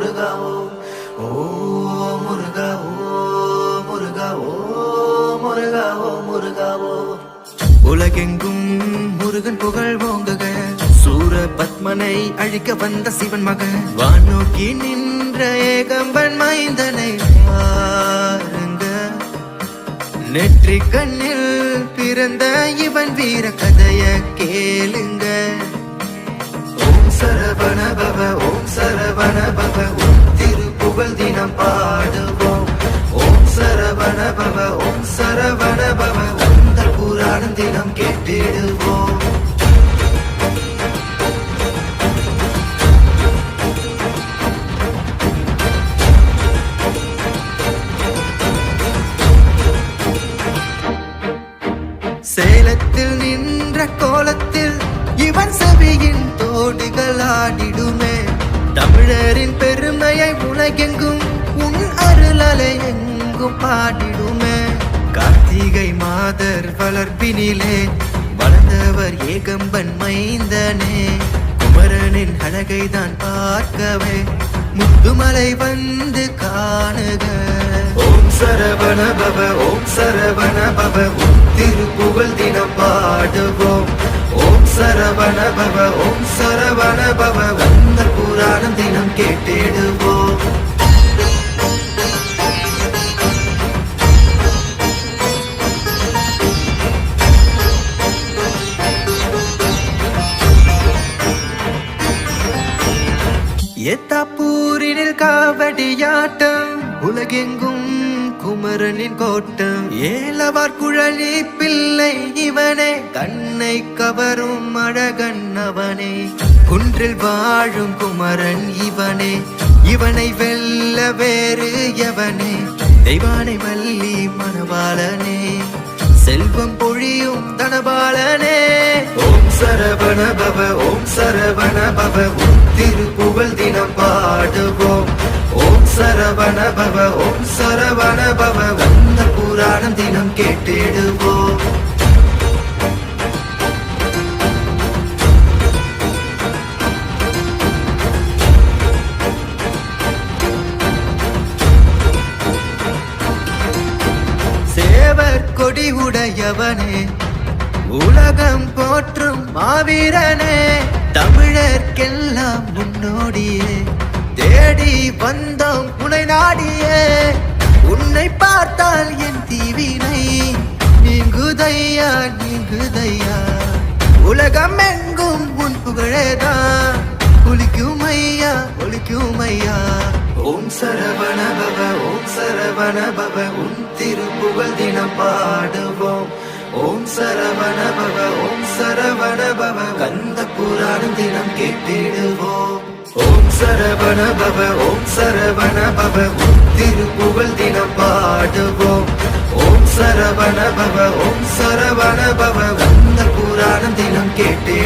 ஓம் ஓ முருகா ஓ முருகா ஓ முருகா ஓ முருகா ஓ. உலகெங்கும் முருகன் புகழ் ஓங்குக. சூர பத்மனை அழிக்க வந்த சிவன் மகன். வானோக்கி நின்ற ஏகம்பன் மைந்தனை பாருங்க நெற்றி கண்ணில் பிறந்த இவன் வீர கதைய கேளுங்க. சரவண பவ ஓம் சரவண பவ ஓம் திருப்புகழ் தினம் பாடுவோம். ஓம் சரவண பவ ஓம் சரவண பவ புராணம் தினம் கேட்டிடுவோம். சேலத்தில் நின்ற கோலத்தில் இவன் செவியின் தோடுகள் ஆடிடுமே தமிழரின் பெருமையை உலகெங்கும் உன் அருளலை எங்கும் பாடிடுமே. கார்த்திகை மாதர் வளர்ப்பினிலே வளர்ந்தவர் ஏகம்பன் மைந்தனே. குமரனின் அழகை தான் பார்க்கவே முத்துமலை வந்து காணுக. ஓம் சரவண பவ ஓம் சரவண பவ ஓம் திருப்புகழ் தினம் பாடுவோம். ஓம் சரவண பவ ஓம் சரவண பவ வந்த புராணம் தினம் கேட்டிடுவோம். எத்தாப்பூரினில் காவடியாட்டம் உலகெங்கும் குமரனின் கோட்டம். ஏலவார் குழலி பிள்ளை இவனே. கண்ணை கவரும் அழகன் அவனே. குன்றில் வாழும் குமரன் இவனே. இவனை வெல்ல வேறு எவனே. தெய்வானை வள்ளி மணவாளனே. செல்வம் பொழியும் தனபாலனே. ஓம் சரவண பவ ஓம் சரவண பவ சேவர் கொடி உடையவனே. உலகம் போற்றும் மாவீரனே. தமிழர்க்கெல்லாம் முன்னோடியே. தேடி வந்தோம் உனை நாடியே. உன்னை பார்த்தால் என் தீவினை. நீங்குதையா நீங்குதையா. உலகம் எங்கும் உன் புகழேதான். குளிக்கும் ஐயா ஒலிக்கும் ஐயா ஓம் சரவண பவ ஓம் சரவண பவ உன் திருப்புகழ் தினம் பாடுவோம். ஓம் சரவண பவ ஓம் சரவண பவ கந்த புராணம் தினம் கேட்டிடுவோம். ஓம் சரவண பவ ஓம் சரவண பவ உன் திருப்புகழ் தினம் பாடுவோம். ஓம் சரவண பவ ஓம் சரவண பவ கந்த புராணம் தினம் கேட்டு